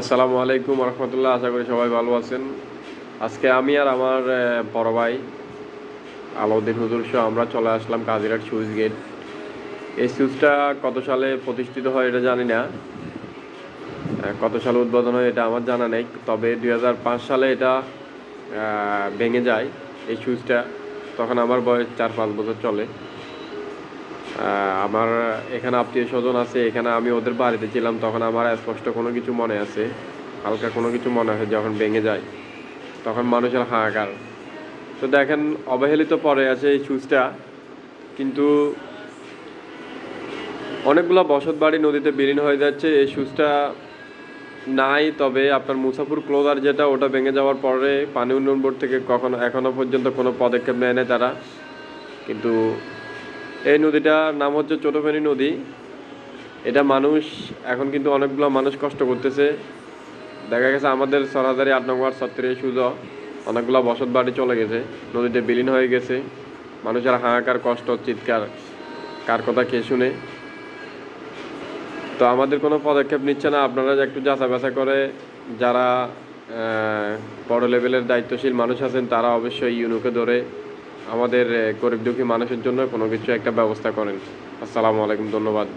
আসসালামু আলাইকুম রহমতুল্লাহ আশা করি সবাই ভালো আছেন। আজকে আমি আর আমার বড় ভাই আলাউদ্দিন হুজুর সহ আমরা চলে আসলাম কাজিরাট সুইচ গেট। এই সুইচটা কত সালে প্রতিষ্ঠিত হয় এটা জানি না। কত সালে উদ্বোধন হয় এটা আমার জানা নেই, তবে দু হাজার পাঁচ সালে এটা ভেঙে যায় এই সুইচটা। তখন আমার বয়স চার পাঁচ বছর চলে। আমার এখানে আত্মীয় স্বজন আছে, এখানে আমি ওদের বাড়িতে ছিলাম, তখন আমার স্পষ্ট কোনো কিছু মনে আছে, হালকা কোনো কিছু মনে হয় যখন ভেঙে যায়, তখন মানুষের হাহাকার। তো দেখেন, অবহেলিত পরে আছে এই সুইচটা কিন্তু অনেকগুলো বসত বাড়ি নদীতে বিলীন হয়ে যাচ্ছে, এই সুইচটা নাই, তবে আপনার মুসাফুর ক্লোজার যেটা, ওটা ভেঙে যাওয়ার পরে পানি উন্নয়ন বোর্ড থেকে কখনো এখনও পর্যন্ত কোনো পদক্ষেপ নেয় না তারা। কিন্তু এই নদীটার নাম হচ্ছে ছোটফেনী নদী। এটা মানুষ এখন কিন্তু অনেকগুলো মানুষ কষ্ট করতেছে। দেখা গেছে আমাদের সরাসরি আট নম্বর সত্তরে সুজ অনেকগুলো বসত বাড়ি চলে গেছে। নদীতে বিলীন হয়ে গেছে। মানুষের হাহাকার, কষ্ট, চিৎকার, কার কথা কে শুনে। তো আমাদের কোনো পদক্ষেপ নিচ্ছে না। আপনারা একটু যাচা বাছা করে যারা বড় লেভেলের দায়িত্বশীল মানুষ আছেন, তারা অবশ্যই ইউনুকে ধরে আমাদের গরিব দুঃখী মানুষের জন্য কোনো কিছু একটা ব্যবস্থা করেন। আসসালামু আলাইকুম ধন্যবাদ।